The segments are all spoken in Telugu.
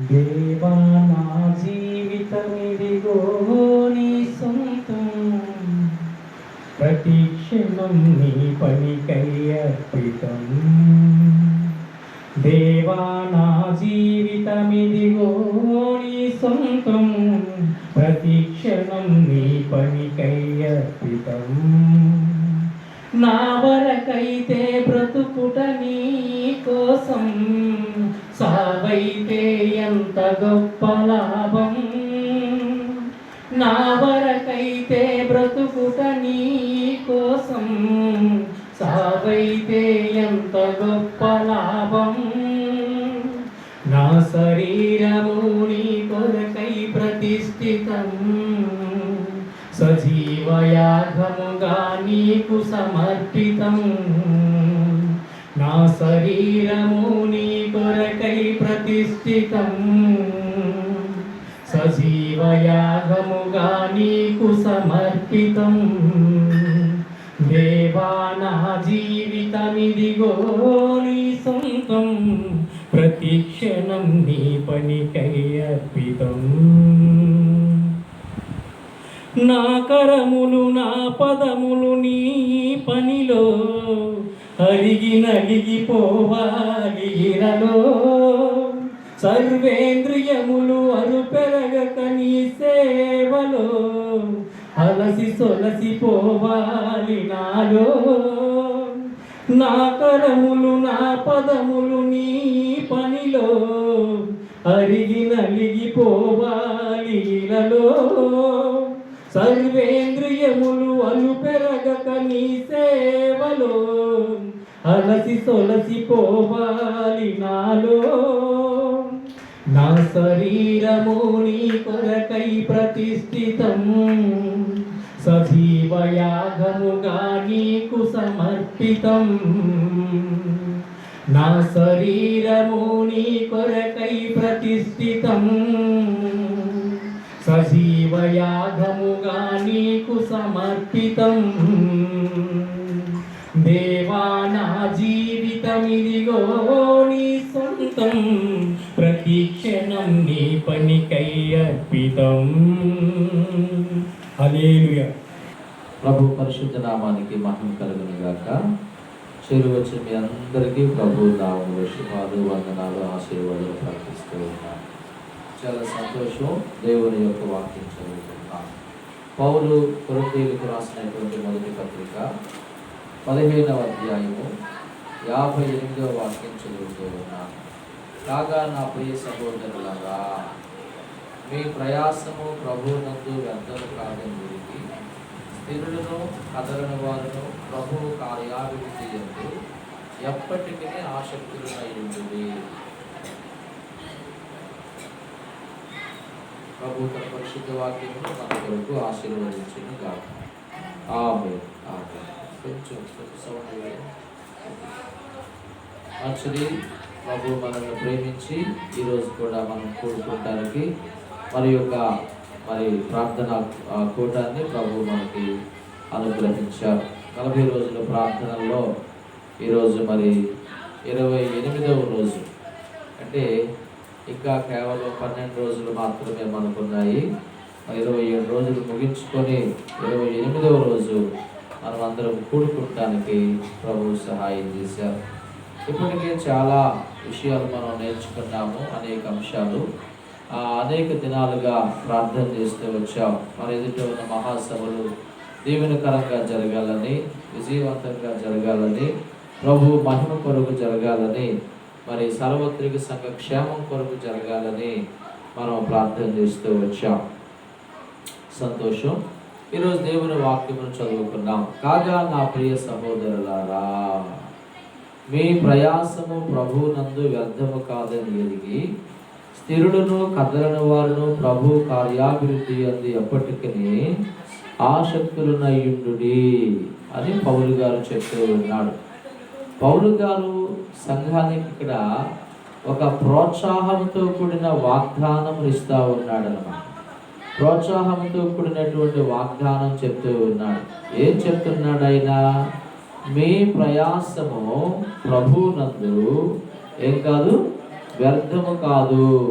దేవా నా జీవితమిదిగో నీ సొంతం. ప్రతి క్షణం నీ పనికై అర్పితం. దేవా నా జీవితమిదిగో నీ సొంతం. గొప్ప లాభం నా శరీరము నీ కొరకై ప్రతిష్ఠితం. సజీవయాగముగా నీకు సమర్పితం. నా శరీరము నీ కొరకై ప్రతిష్ఠితం. సజీవయాగముగా నీకు సమర్పితం. దేవా నా జీవితమిదిగో నీ సొంతం. ప్రతి క్షణం నీ పనికై అర్పితం. నా కరములు నా పదములు నీ పనిలో. అరిగి నలిగిపోవాలి ఇరలో. సర్వేంద్రియములు అరు పెరగక నీ సేవలో. అలసి సొలసిపోవాలి నాలో నా కరములు నా పదములు నీ పనిలో. అరిగి నలిగిపోవాలి ఇలలో సర్వేంద్రియములు అలు పెరగక నీ సేవలో. అలసి సొలసిపోవాలి నాలో. నా శరీరము నీ కొరకై ప్రతిష్ఠితం. సజీవయాగముగా నీకు సమర్పితం. నా శరీరము నీ కొరకై ప్రతిష్ఠితం. సజీవయాగముగా నీకు సమర్పితం. దేవా నా జీవితమిదిగో నీ సొంతం. ప్రతి క్షణం నీ పనికై అర్పితం. హల్లెలూయా. ప్రభు పరిశుద్ధ నామానికి మహిమ కలుగును గాక చెరు వచ్చిన మీ అందరికీ ప్రభు నామములు శుభాలు వందనాలు ఆశీర్వాదాలు ప్రార్థిస్తూ ఉన్నాను చాలా సంతోషం దేవుని యొక్క వాక్యం చదువుతున్నాం పౌలు కొరతీలకు రాసినటువంటి మొదటి పత్రిక పదిహేనవ అధ్యాయము యాభై ఎనిమిదవ వాక్యం చదువుతూ ఉన్నాను కాగా నా ప్రియ సహోదరులారా మీ ప్రయాసము ప్రభువునందు వ్యర్థము కాదని గురించి స్థిరులను కదలని వారును ప్రభువు కార్యాభివృద్ధి ఎందు ఎప్పటికీ ఆసక్తులై ఉంటుంది ప్రభు తన పరిశుద్ధ వాక్యమును మన కొరకు ఆశీర్వదించును కాదు ఆమె ఆమె కొంచెం కొంచెం సౌండ్ మంచిది. ప్రభు మనల్ని ప్రేమించి ఈరోజు కూడా మనం కూడుకుంటానికి మరి యొక్క మరి ప్రార్థన ఆ, కూటాన్ని ప్రభు మనకి అనుగ్రహించారు. నలభై రోజుల ప్రార్థనల్లో ఈరోజు మరి ఇరవై ఎనిమిదవ రోజు. అంటే ఇంకా కేవలం పన్నెండు రోజులు మాత్రమే మనకున్నాయి. ఉన్నాయి ఇరవై ఏడు రోజులు ముగించుకొని ఇరవై ఎనిమిదవ రోజు మనం అందరం కూడుకుంటానికి ప్రభు సహాయం చేశారు. ఇప్పటికే చాలా విషయాలు మనం నేర్చుకున్నాము అనేక అంశాలు. అనేక దినాలుగా ప్రార్థన చేస్తూ వచ్చాం. మన ఎదుట ఉన్న మహాసభలు దీవెనకరంగా జరగాలని విజయవంతంగా జరగాలని ప్రభు మహిమ కొరకు జరగాలని మరి సార్వత్రిక సంఘ క్షేమం కొరకు జరగాలని మనం ప్రార్థన చేస్తూ వచ్చాం. సంతోషం. ఈరోజు దేవుని వాక్యమును చదువుకున్నాం. కాగా నా ప్రియ సహోదరులారా మీ ప్రయాసము ప్రభువునందు వ్యర్థము కాదని ఎరిగి స్థిరుడును కదలని వారును ప్రభు కార్యాభివృద్ధి అంది ఎప్పటికీ ఆసక్తులునయుండుడి అని పౌలు గారు చెప్తూ ఉన్నాడు. పౌలు గారు సంఘానికి ఇక్కడ ఒక ప్రోత్సాహంతో కూడిన వాగ్దానం ఇస్తూ ఉన్నాడు ప్రోత్సాహంతో కూడినటువంటి వాగ్దానం చెప్తూ ఉన్నాడు. ఏం చెప్తున్నాడు ఆయన మీ ప్రయాసము ప్రభునందు ఏం కాదు? వ్యర్థము కాదు.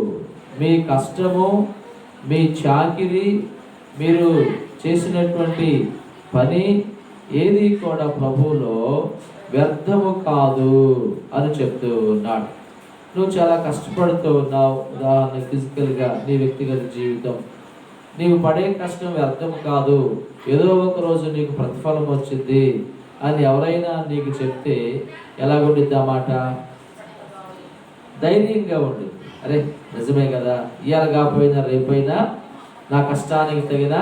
మీ కష్టము మీ చాకిరి మీరు చేసినటువంటి పని ఏది కూడా ప్రభువులో వ్యర్థము కాదు అని చెప్తూ ఉన్నాడు. నువ్వు చాలా కష్టపడుతూ ఉన్నావు. ఉదాహరణ ఫిజికల్గా నీ వ్యక్తిగత జీవితం. నీవు పడే కష్టం వ్యర్థం కాదు. ఏదో ఒక రోజు నీకు ప్రతిఫలం వచ్చింది. అని ఎవరైనా నీకు చెప్తే ఎలాగుండిద్ది ఆ మాట? ధైర్యంగా ఉండి. అరే నిజమే కదా. ఇవాళ కాకపోయినా రేపైనా నా కష్టానికి తగిన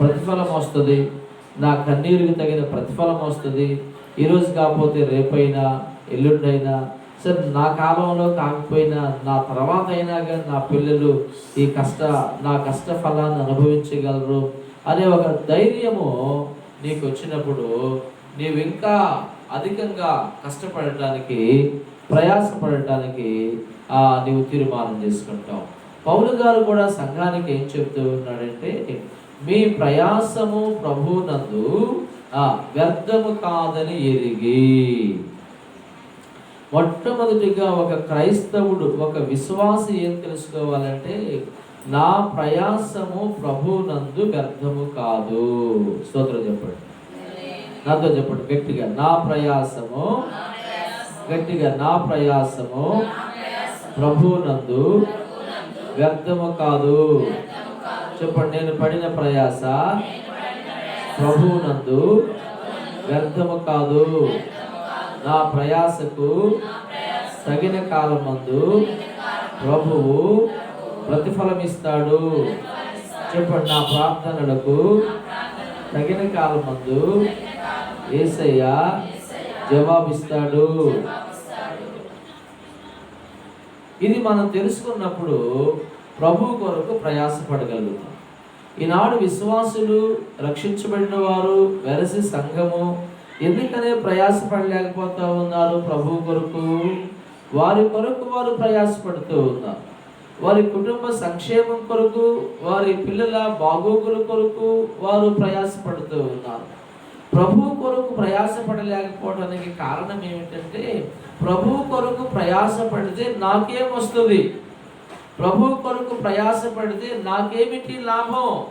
ప్రతిఫలం వస్తుంది. నా కన్నీరుకి తగిన ప్రతిఫలం వస్తుంది. ఈరోజు కాకపోతే రేపైనా ఎల్లుండైనా సరే నా కాలంలో కాకపోయినా నా తర్వాత అయినా కానీ నా పిల్లలు ఈ కష్ట నా కష్ట ఫలాన్ని అనుభవించగలరు అనే ఒక ధైర్యము నీకు వచ్చినప్పుడు నీవు ఇంకా అధికంగా కష్టపడటానికి ప్రయాసపడటానికి నీవు తీర్మానం చేసుకుంటావు. పౌలు గారు కూడా సంఘానికి ఏం చెప్తూ ఉన్నాడంటే మీ ప్రయాసము ప్రభునందు వ్యర్థము కాదని ఎరిగి మొట్టమొదటిగా ఒక క్రైస్తవుడు ఒక విశ్వాసి ఏం తెలుసుకోవాలంటే నా ప్రయాసము ప్రభునందు వ్యర్థము కాదు. స్తోత్రం చెప్పండి. నాతో చెప్పండి గట్టిగా నా ప్రయాసము గట్టిగా నా ప్రయాసము ప్రభునందు వ్యర్థము కాదు. చెప్పండి నేను పడిన ప్రయాస ప్రభునందు వ్యర్థము కాదు. నా ప్రయాసకు తగిన కాలమందు ప్రభువు ప్రతిఫలమిస్తాడు. చెప్పండి నా ప్రార్థనలకు తగిన కాలమందు ఏసయ్య జవాబిస్తాడు. ఇది మనం తెలుసుకున్నప్పుడు ప్రభు కొరకు ప్రయాసపడగలుగుతాం. ఈనాడు విశ్వాసులు రక్షించబడిన వారు వెరసి సంఘము ఎందుకనే ప్రయాసపడలేకపోతూ ఉన్నారు ప్రభు కొరకు? వారి కొరకు వారు ప్రయాసపడుతూ ఉన్నారు. వారి కుటుంబ సంక్షేమం కొరకు వారి పిల్లల బాగోగుల కొరకు వారు ప్రయాసపడుతూ ఉన్నారు. ప్రభు కొరకు ప్రయాసపడలేకపోవడానికి కారణం ఏమిటంటే ప్రభు కొరకు ప్రయాసపడితే నాకేం వస్తుంది? ప్రభు కొరకు ప్రయాసపడితే నాకేమిటి లాభం?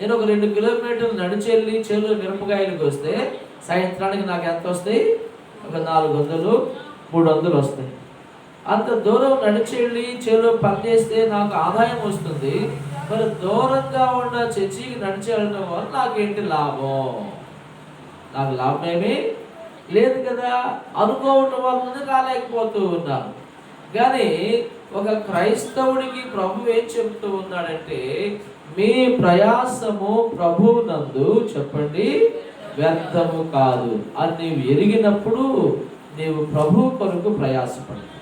నేను ఒక రెండు కిలోమీటర్లు నడిచెళ్ళి చేలో మిరపకాయలకు వస్తే సాయంత్రానికి నాకు ఎంత వస్తాయి? ఒక నాలుగు వందలు మూడు వందలు వస్తాయి. అంత దూరం నడిచెళ్ళి చేలో పని చేస్తే నాకు ఆదాయం వస్తుంది. మరి దూరంగా ఉన్న చర్చికి నడిచేయడం వెళ్ళడం వల్ల నాకేంటి లాభం? నాకు లాభం ఏమీ లేదు కదా. అనుకోవటం వలన రాలేకపోతూ ఉన్నాను. కానీ ఒక క్రైస్తవుడికి ప్రభు ఏం చెబుతూ ఉన్నాడంటే మీ ప్రయాసము ప్రభునందు చెప్పండి వ్యర్థము కాదు. అని నీవు ఎరిగినప్పుడు నీవు ప్రభు కొరకు ప్రయాసపడతావు.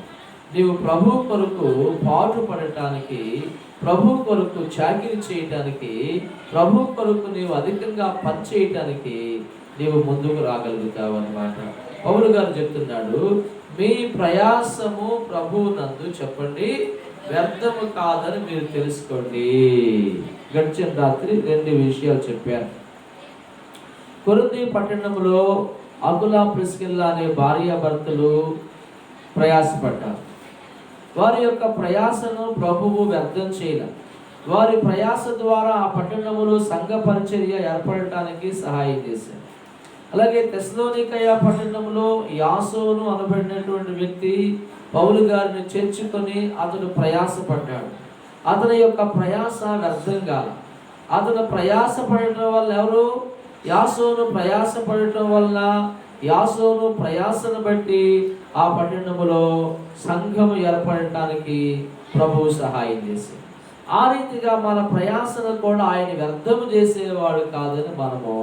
నీవు ప్రభు కొరకు పాటుపడటానికి ప్రభు కొరకు చాకిరి చేయటానికి ప్రభు కొరకు నీవు అధికంగా పనిచేయటానికి నీవు ముందుకు రాగలుగుతావు అనమాట పౌరు గారు చెప్తున్నాడు మీ ప్రయాసము ప్రభువునందు చెప్పండి వ్యర్థము కాదని మీరు తెలుసుకోండి. గడిచిన రాత్రి రెండు విషయాలు చెప్పాను. కొరింది పట్టణంలో అకులా ప్రిస్కిల్లా అనే భార్యాభర్తలు ప్రయాసపడ్డారు. వారి యొక్క ప్రయాసను ప్రభువు వ్యర్థం చేయలే. వారి ప్రయాస ద్వారా ఆ పట్టణములో సంఘ పరిచర్య ఏర్పడటానికి సహాయం చేశారు. అలాగే తెస్లోనికయ పట్టణంలో యాసోను అనబడినటువంటి వ్యక్తి పౌలు గారిని చేర్చుకొని అతడు ప్రయాసపడ్డాడు. అతని యొక్క ప్రయాస వ్యర్థం కాదు. అతను ప్రయాసపడటం వల్ల ఎవరు? యాసోను ప్రయాసపడటం వల్ల యాసోను ప్రయాసను బట్టి ఆ పట్టణములో సంఘము ఏర్పడటానికి ప్రభువు సహాయం చేసింది ఆ రీతిగా మన ప్రయాసను కూడా ఆయన వ్యర్థము చేసేవాడు కాదని మనము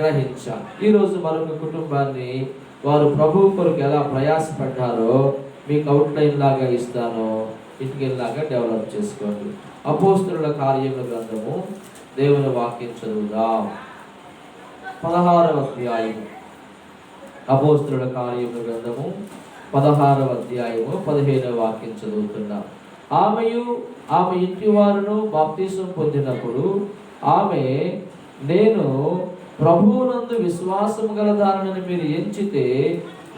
గ్రహించాలి. ఈరోజు మరొక కుటుంబాన్ని వారు ప్రభు కొరకు ఎలా ప్రయాసపడ్డారో మీకు అవుట్లైన్ లాగా ఇస్తాను. ఇటుకెళ్ళలాగా డెవలప్ చేసుకోండి. అపోస్తుల కార్యముల గ్రంథము దేవుని వాక్యం చదువుదాం. పదహారవ అధ్యాయము. అపోస్తుల కార్యముల గ్రంథము పదహారవ అధ్యాయము పదిహేనవ వాక్యం చదువుతున్నాం. ఆమెయు ఆమె ఇంటి వారును బాప్తీసం పొందినప్పుడు ఆమె నేను ప్రభువునందు విశ్వాసము గల దానిని మీరు ఎంచితే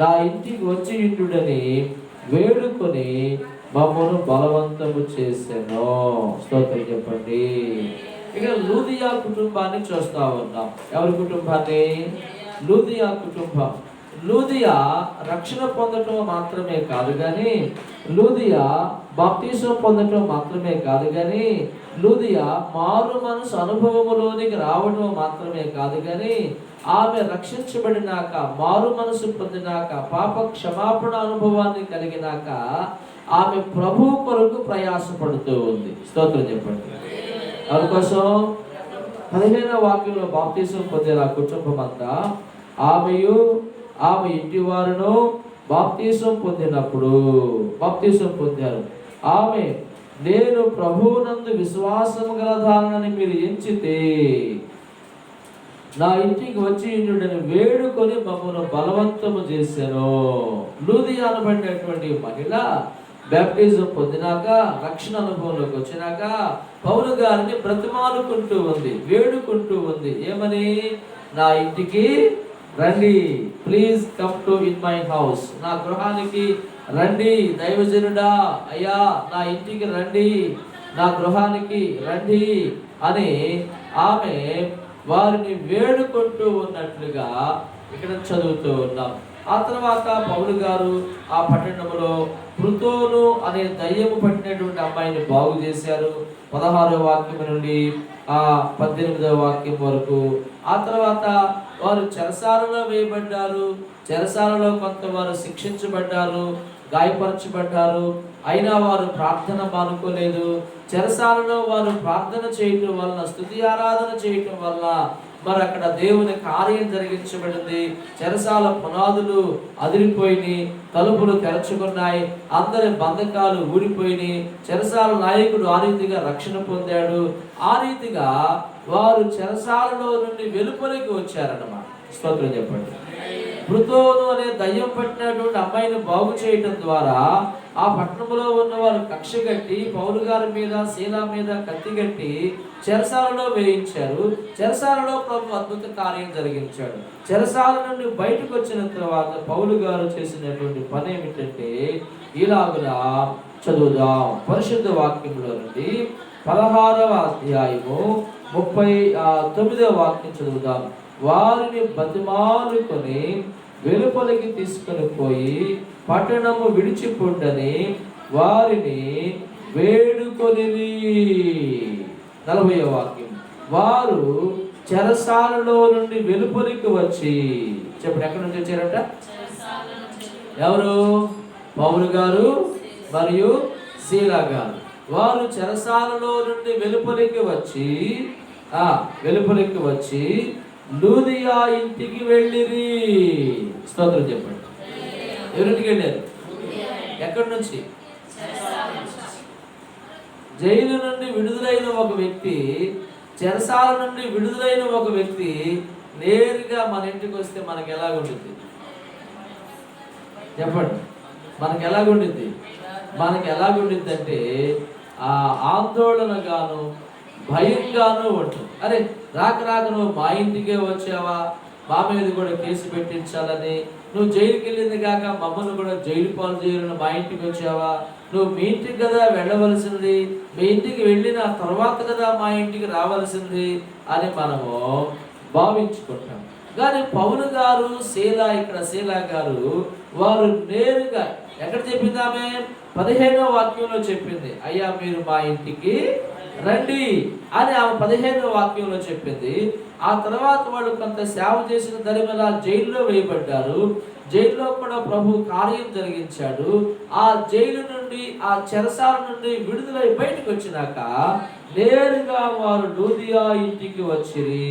నా ఇంటికి వచ్చి ఇండుడని వేడుకొని మమ్మను బలవంతము చేశాను స్తోత్రం చెప్పండి. ఇక లూదియా కుటుంబాన్ని చూస్తా ఉన్నాం. ఎవరి కుటుంబాన్ని? లూదియా కుటుంబం. లూదియా రక్షణ పొందటం మాత్రమే కాదు కానీ లూదియా బాప్తీసం పొందటం మాత్రమే కాదు కానీ లూదియా మారు మనసు అనుభవములోనికి రావటం మాత్రమే కాదు కానీ ఆమె రక్షించబడినాక మారు మనసు పొందినాక పాప క్షమాపణ అనుభవాన్ని కలిగినాక ఆమె ప్రభు కొరకు ప్రయాసపడుతూ ఉంది. స్తోత్రం చెప్పండి. అందుకోసం పదిహేనవ వాక్యంలో బాప్తీసం పొందిన కుటుంబం అంతా ఆమెయు ఆమె ఇంటి వారును బాప్తీసం పొందినప్పుడు బాప్తీసం పొందారు. ఆమె నేను ప్రభువునందు విశ్వాసం గలదానని మీరు ఎంచితే నా ఇంటికి వచ్చి ఇండుడని వేడుకొని మమ్మను బలవంతము చేశాను లూది అనబడినటువంటి మహిళ బ్యాప్టిజం పొందినాక రక్షణ అనుభవంలోకి వచ్చినాక పౌరు గారిని బ్రతిమాలుకుంటూ ఉంది వేడుకుంటూ ఉంది. ఏమని? నా ఇంటికి రండి. Please come to in my house నా గృహానికి రండి దైవజనుడా అయ్యా నా ఇంటికి రండి నా గృహానికి రండి అని ఆమె వారిని వేడుకుంటూ ఉన్నట్లుగా ఇక్కడ చదువుతూ ఉన్నాం. ఆ తర్వాత పౌలు గారు ఆ పట్టణంలో కృతోను అనే దయ్యము పట్టినటువంటి అమ్మాయిని బాగు చేశారు. పదహారో వాక్యం నుండి ఆ పద్దెనిమిదవ వాక్యం వరకు. ఆ తర్వాత వారు చెరసాలలో వేయబడ్డారు. చెరసాలలో కొంతవారు శిక్షించబడ్డారు గాయపరచబడ్డారు. అయినా వారు ప్రార్థన మానుకోలేదు. చెరసాలలో వారు ప్రార్థన చేయటం వలన స్థుతి ఆరాధన చేయటం వల్ల మరి అక్కడ దేవుని కార్యం జరిగించబడింది. చెరసాల పునాదులు అదిరిపోయినాయి తలుపులు తెరచుకున్నాయి అందరి బంధకాలు ఊడిపోయినాయి. చెరసాల నాయకుడు ఆ రీతిగా రక్షణ పొందాడు. ఆ రీతిగా వారు చెరసాలలో నుండి వెలుపలికి వచ్చారన్నమాట. స్తోత్రం చెప్పండి. మృతోను అనే దయ్యం పట్టినటువంటి అమ్మాయిని బాగు చేయటం ద్వారా ఆ పట్టణంలో ఉన్న వారు కక్ష కట్టి పౌరు గారి మీద శీల మీద కత్తి కట్టి చెరసాలలో వేయించారు. చెరసాలలో ప్రభు అద్భుత కార్యం జరిగించాడు. చెరసాల నుండి బయటకు వచ్చిన తర్వాత పౌలు గారు చేసినటువంటి పని ఏమిటంటే ఇలాగులా చదువుదాం. పరిశుద్ధ వాక్యంలో నుండి పదహారవ అధ్యాయము ముప్పై తొమ్మిదవ వాక్యం చదువుదాం. వారిని బతిమాలుకొని వెలుపలికి తీసుకుని పోయి పట్టణము విడిచిపోండని వారిని వేడుకొని నలభై వాక్యం. వారు చెరసాలలో నుండి వెలుపలికి వచ్చి చెప్పండి ఎక్కడి నుంచి వచ్చారట? ఎవరు? పౌరు గారు మరియు శీలా గారు. వారు చెరసాలలో నుండి వెలుపలికి వచ్చి వెలుపలికి వచ్చి లూదియా ఇంటికి వెళ్ళిరి. స్తోత్రం చెప్పండి. ఎవరింటికి వెళ్ళారు? ఎక్కడి నుంచి? జైలు నుండి విడుదలైన ఒక వ్యక్తి చెరసాల నుండి విడుదలైన ఒక వ్యక్తి నేరుగా మన ఇంటికి వస్తే మనకి ఎలాగుంటుంది చెప్పండి. మనకి ఎలాగుండిద్ది మనకి ఎలాగుండిద్ది అంటే ఆ ఆందోళన గాను భయంగానూ ఉంటుంది అరే రాక రాక నువ్వు మా ఇంటికే వచ్చావా? మా మీద కూడా కేసు పెట్టించాలని. నువ్వు జైలుకి వెళ్ళింది కాక మమ్మల్ని కూడా జైలు పాలు చేయాలని మా ఇంటికి వచ్చావా? నువ్వు మీ ఇంటికి కదా వెళ్ళవలసింది. మీ ఇంటికి వెళ్ళిన తర్వాత కదా మా ఇంటికి రావాల్సింది అని మనము భావించుకుంటాం. కానీ పౌలు గారు శీలా ఇక్కడ శీలా గారు వారు నేరుగా ఎక్కడ చెప్పిందామే పదిహేనో వాక్యంలో చెప్పింది. అయ్యా మీరు మా ఇంటికి రండి అని ఆమె పదిహేనవ వాక్యంలో చెప్పింది. ఆ తర్వాత వాళ్ళు కొంత సేవ చేసిన దరిమల జైల్లో వేయబడ్డారు. జైల్లో కూడా ప్రభు కార్యం జరిగించాడు. ఆ జైలు నుండి ఆ చెరసాల నుండి విడుదలై బయటకు వచ్చినాక నేరుగా వారు లూదియా ఇంటికి వచ్చిరి.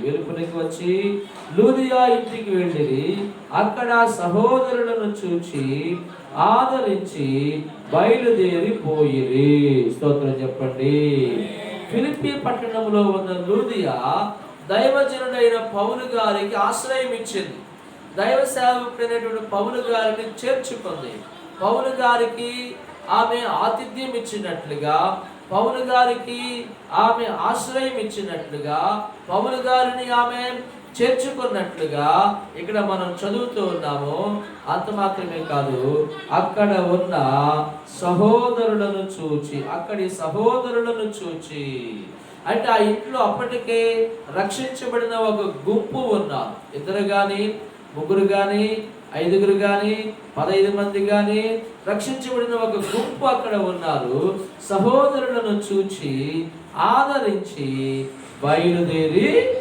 వెలుపునికి వచ్చి లూదియా ఇంటికి వెళ్ళిరి. అక్కడ సహోదరులను చూచి ఆదరించి బయలుదేరి పోయిరి. స్తోత్రం చెప్పండి. ఫిలిప్పి పట్టణంలో ఉన్న లూదియా దైవజనుడైన పౌలు గారికి ఆశ్రయం ఇచ్చింది. దైవ సేవకుడైనటువంటి పౌలు గారిని చేర్చుకుంది. పౌలు గారికి ఆమె ఆతిథ్యం ఇచ్చినట్లుగా పౌలు గారికి ఆమె ఆశ్రయం ఇచ్చినట్లుగా పౌలు గారిని ఆమె చేర్చుకున్నట్లుగా ఇక్కడ మనం చదువుతూ ఉన్నాము. అంత మాత్రమే కాదు అక్కడ ఉన్న సహోదరులను చూచి అక్కడి సహోదరులను చూచి. అంటే ఆ ఇంట్లో అప్పటికే రక్షించబడిన ఒక గుంపు ఉన్నారు ఇద్దరు కానీ ముగ్గురు గాని ఐదుగురు గాని పదహైదు మంది గాని రక్షించబడిన ఒక గుంపు అక్కడ ఉన్నారు. సహోదరులను చూచి ఆదరించి బయలుదేరి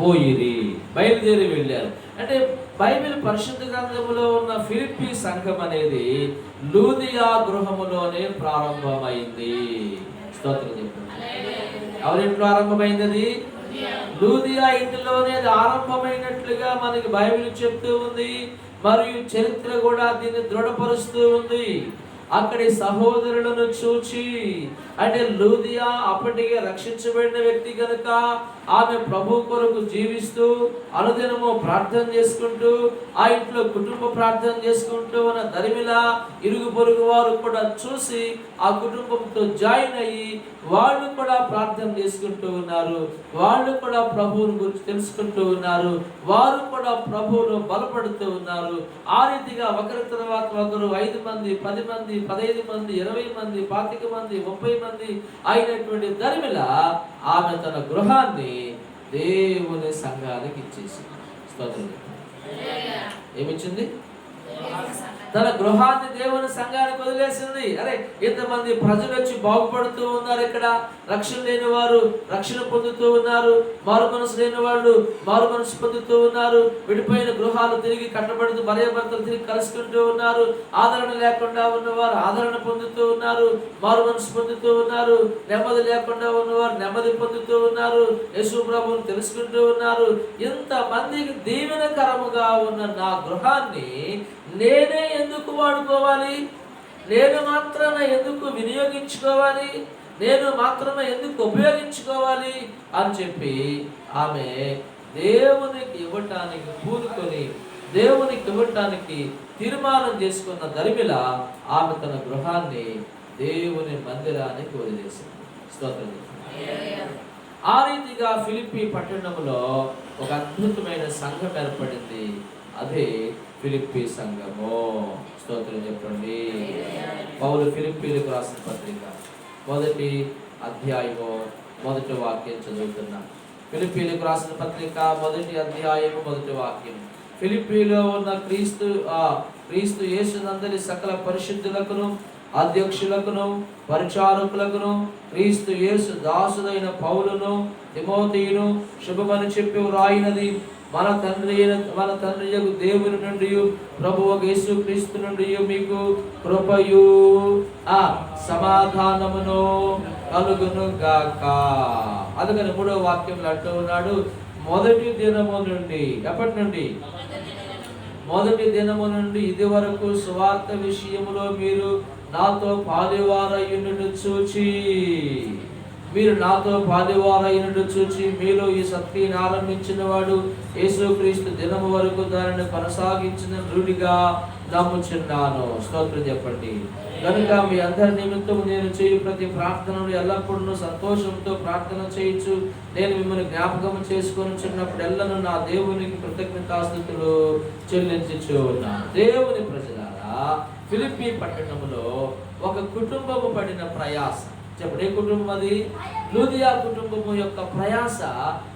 పోయిరి. బయలుదేరి వెళ్ళారు. అంటే బైబిల్ పరిశుద్ధ గ్రంథములో ఉన్న ఫిలిప్పి సంఘం అనేది లూదియా గృహములోనే ప్రారంభమైంది. స్తోత్రం చెప్పండి ఎవరింట్లో అది? లూదియా ఇంటిలోనే అది ఆరంభమైనట్లుగా మనకి బైబిల్ చెప్తూ ఉంది. మరియు చరిత్ర కూడా దీన్ని దృఢపరుస్తూ ఉంది. అక్కడి సహోదరులను చూచి అంటే లూదియా అప్పటికే రక్షించబడిన వ్యక్తి కనుక ఆమె ప్రభు కొరకు జీవిస్తూ అనుదినము ప్రార్థన చేసుకుంటూ ఆ ఇంట్లో కుటుంబ ప్రార్థన చేసుకుంటూ ఉన్న దరిమిల ఇరుగు పొరుగు వారు కూడా చూసి ఆ కుటుంబంతో జాయిన్ అయ్యి వాళ్ళు కూడా ప్రార్థన చేసుకుంటూ ఉన్నారు. వాళ్ళు కూడా ప్రభువుని గురించి తెలుసుకుంటూ ఉన్నారు. వారు కూడా ప్రభువును బలపడుతూ ఉన్నారు. ఆ రీతిగా ఒకరి తర్వాత ఒకరు ఐదు మంది పది మంది పదహైదు మంది ఇరవై మంది పాతిక మంది ముప్పై మంది అయినటువంటి దరిమిల ఆమె తన గృహాన్ని దేవుని సంఘానికి ఇచ్చేసింది. స్తోత్రం ఏమిచ్చింది? తన గృహాన్ని దేవుని సంఘానికి వదిలేసింది. అరే ఇంతమంది ప్రజలు వచ్చి బాగుపడుతూ ఉన్నారు ఇక్కడ. రక్షణ లేని వారు రక్షణ పొందుతూ ఉన్నారు. మారు మనసు లేని వాళ్ళు మారు మనసు పొందుతూ ఉన్నారు. విడిపోయిన గృహాలు తిరిగి కట్టబడుతూ భర్తలు తిరిగి కలుసుకుంటూ ఉన్నారు. ఆదరణ లేకుండా ఉన్నవారు ఆదరణ పొందుతూ ఉన్నారు. మారు మనసు పొందుతూ ఉన్నారు. నెమ్మది లేకుండా ఉన్నవారు నెమ్మది పొందుతూ ఉన్నారు. యశు ప్రభువును తెలుసుకుంటూ ఉన్నారు. ఇంతమందికి దీవెనకరముగా ఉన్న నా గృహాన్ని నేనే ఎందుకు వాడుకోవాలి? నేను మాత్రమే ఎందుకు వినియోగించుకోవాలి? నేను మాత్రమే ఎందుకు ఉపయోగించుకోవాలి? అని చెప్పి ఆమె దేవునికి ఇవ్వటానికి పూనుకొని దేవునికి ఇవ్వటానికి తీర్మానం చేసుకున్న దరిమిల ఆమె తన గృహాన్ని దేవుని మందిరానికి వదిలేసింది స్తోత్రం. ఆ రీతిగా ఫిలిపి పట్టణంలో ఒక అద్భుతమైన సంఘం ఏర్పడింది. అదే ఫిలిప్పి సంఘము. స్తోత్రం చెప్పండి. పౌలు ఫిలిప్పీలకు రాసిన పత్రిక. మొదటి అధ్యాయము మొదటి వాక్యం చదువుతున్నా. ఫిలిప్పీలకు రాసిన పత్రిక మొదటి అధ్యాయము మొదటి వాక్యం. ఫిలిప్పీలో ఉన్న క్రీస్తు ఆ క్రీస్తు యేసునందరి సకల పరిశుద్ధులకును అధ్యక్షులకును పరిచారకులకును క్రీస్తు యేసు దాసుడైన పౌలును తిమోతియును శుభమని చెప్పి వ్రాయినది. మన తండ్రి అయిన మన తండ్రి యొక్క దేవుని నుండి ప్రభు యేసు క్రీస్తు నుండి మీకు కృపయు. ఆ సమాధానమును కలుగును గాక. అందుకని మూడో వాక్యంలో అంటూ ఉన్నాడు మొదటి దినము నుండి ఎప్పటి నుండి? మొదటి దినము నుండి ఇది వరకు సువార్త విషయంలో మీరు నాతో పాలివారయ్యునుడు చూచి. మీరు నాతో పాదివారైనట్టు చూచి మీలో ఈ సత్యని ఆరంభించిన వాడు యేసుక్రీస్తు దినము వరకు దానిని కొనసాగించిన దృఢిగా నమ్ముచున్నాను. స్తోత్రం చెప్పండి. కనుక మీ అందరి నిమిత్తం నేను చేయు ప్రతి ప్రార్థనలు ఎల్లప్పుడూ సంతోషంతో ప్రార్థన చేయొచ్చు నేను మిమ్మల్ని జ్ఞాపకం చేసుకొని చిన్నప్పుడెల్లను నా దేవునికి కృతజ్ఞతాస్థుతులు చెల్లించుచు ఉన్నాను దేవుని ప్రజలారా ఫిలిపి పట్టణంలో ఒక కుటుంబము పడిన ప్రయాసం. చెప్పండి. ఏ కుటుంబం అది? లూదియా కుటుంబము యొక్క ప్రయాస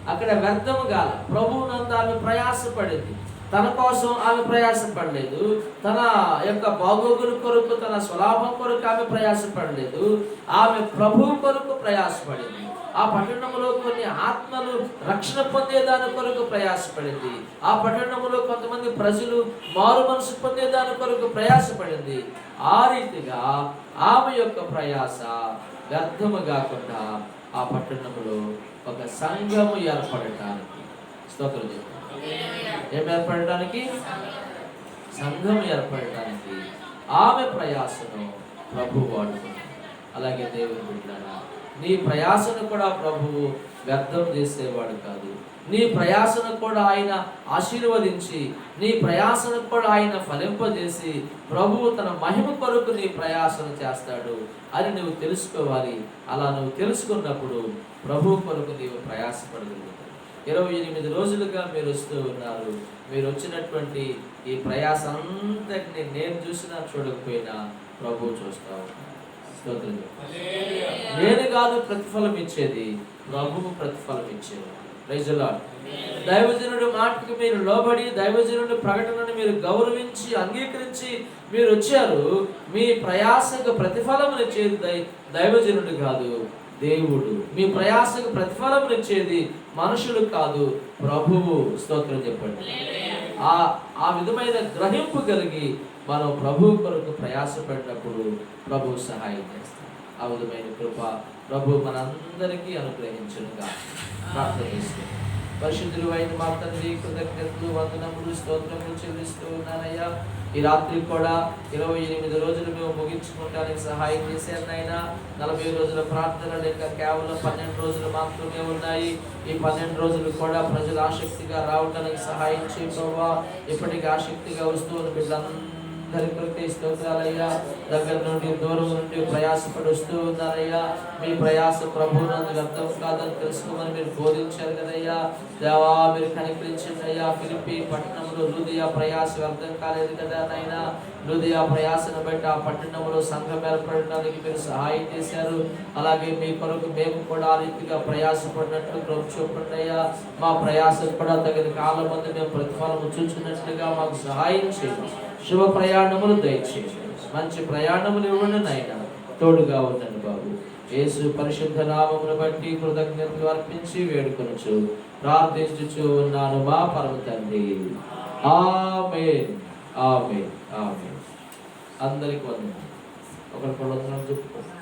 అక్కడ వ్యర్థము కాల. ప్రభువునందు ఆమె ప్రయాసపడింది. తన కోసం ఆమె ప్రయాసపడలేదు. తన యొక్క బాగోగుల కొరకు తన స్వలాభం కొరకు ఆమె ప్రయాసపడలేదు. ఆమె ప్రభు కొరకు ప్రయాసపడింది. ఆ పట్టణంలో కొన్ని ఆత్మలు రక్షణ పొందేదాని కొరకు ప్రయాసపడింది. ఆ పట్టణంలో కొంతమంది ప్రజలు మారు మనసు పొందేదాని కొరకు ప్రయాసపడింది. ఆ రీతిగా ఆమె యొక్క ప్రయాస వ్యర్థము కాకుండా ఆ పట్టణంలో ఒక సంఘము ఏర్పడటానికి స్తోత్రం చెప్పండి. ఏం ఏర్పడటానికి సంఘం ఏర్పడటానికి ఆమె ప్రయాసను ప్రభు వాడుకున్నాడు అలాగే దేవుని బిడ్డారా నీ ప్రయాసను కూడా ప్రభువు వ్యర్థం చేసేవాడు కాదు. నీ ప్రయాసను కూడా ఆయన ఆశీర్వదించి నీ ప్రయాసను కూడా ఆయన ఫలింపజేసి ప్రభువు తన మహిమ కొరకు నీ ప్రయాసను చేస్తాడు అని నువ్వు తెలుసుకోవాలి. అలా నువ్వు తెలుసుకున్నప్పుడు ప్రభు కొరకు నీవు ప్రయాసపడగలుగుతావు. ఇరవై ఎనిమిది రోజులుగా మీరు వస్తూ ఉన్నారు. మీరు వచ్చినటువంటి ఈ ప్రయాస అంతటిని నేను చూసినా చూడకపోయినా ప్రభు చూస్తా ఉన్నాను స్తోత్రం చెప్పండి. నేను కాదు ప్రతిఫలం ఇచ్చేది. ప్రభువు ప్రతిఫలం ఇచ్చేవాడు Praise the దైవజనుడి మీరు లోబడి దైవజనుడి ప్రకటనను మీరు గౌరవించి అంగీకరించి మీరు వచ్చారు. మీ ప్రయాసకు ప్రతిఫలమునిచ్చేది దై దైవజనుడు కాదు దేవుడు. మీ ప్రయాసకు ప్రతిఫలమునిచ్చేది మనుషులు కాదు ప్రభువు. స్తోత్రం చెప్పండి. ఆ ఆ విధమైన గ్రహింపు కలిగి మనం ప్రభు కొరకు ప్రయాసపడినప్పుడు ప్రభు సహాయం చేస్తాం ఆ విధమైన కృప ప్రభు మనందరికీ అనుగ్రహించునుగా. ప్రార్థన చేస్తున్నాం పరిశుద్ధులు అయిన మా తండ్రి కృతజ్ఞతలు వందనములు స్తోత్రములు చెల్లిస్తూ ఉన్నానయ్యా. ఈ రాత్రి కూడా ఇరవై ఎనిమిది రోజులు మేము ముగించుకోవడానికి సహాయం చేశారు నాయన. నలభై రోజుల ప్రార్థన లేక కేవలం పన్నెండు రోజులు మాత్రమే ఉన్నాయి. ఈ పన్నెండు రోజులు కూడా ప్రజలు ఆసక్తిగా రావడానికి సహాయం చేయబోవా ఇప్పటికీ ఆసక్తిగా వస్తువులు బిడ్డలందరూ కొరకే స్తోత్రాలయ్యా. దగ్గర నుండి దూరం నుండి ప్రయాసపడుస్తూ ఉన్నారయ్యా. మీ ప్రయాస ప్రభునందు వ్యర్థం కాదని తెలుసుకోమని మీరు బోధించారు కదయ్యా. దేవా మీరు కనికరించండి అయ్యా ఫిలిపి పట్టణంలో హృదయ ప్రయాస వ్యర్థం కాలేదు కదా నాయన. హృదయ ప్రయాసను బట్టి ఆ పట్టణంలో సంఘం ఏర్పడడానికి మీరు సహాయం చేశారు. అలాగే మీ కొరకు మేము కూడా ఆ రీతిగా ప్రయాసపడినట్లు ప్రభు చూపండి అయ్యా మా ప్రయాసం కూడా తగిన కాలం మంది మేము ప్రతిఫలం చూచినట్లుగా మాకు సహాయం చేయండి. శుభ ప్రయాణములు దయచేసి మంచి ప్రయాణములు ఇవ్వండి నాయన. తోడుగా ఉండండి బాబు. యేసు పరిశుద్ధ నామమును బట్టి కృతజ్ఞతలు అర్పించి వేడుకొనుచు ప్రార్థించుచు ఉన్నాను మా పరమ తండ్రి. ఆమె ఆమె ఆమె అందరికి వందనాలు. ఒకరి వందనాలు చెప్పుకోండి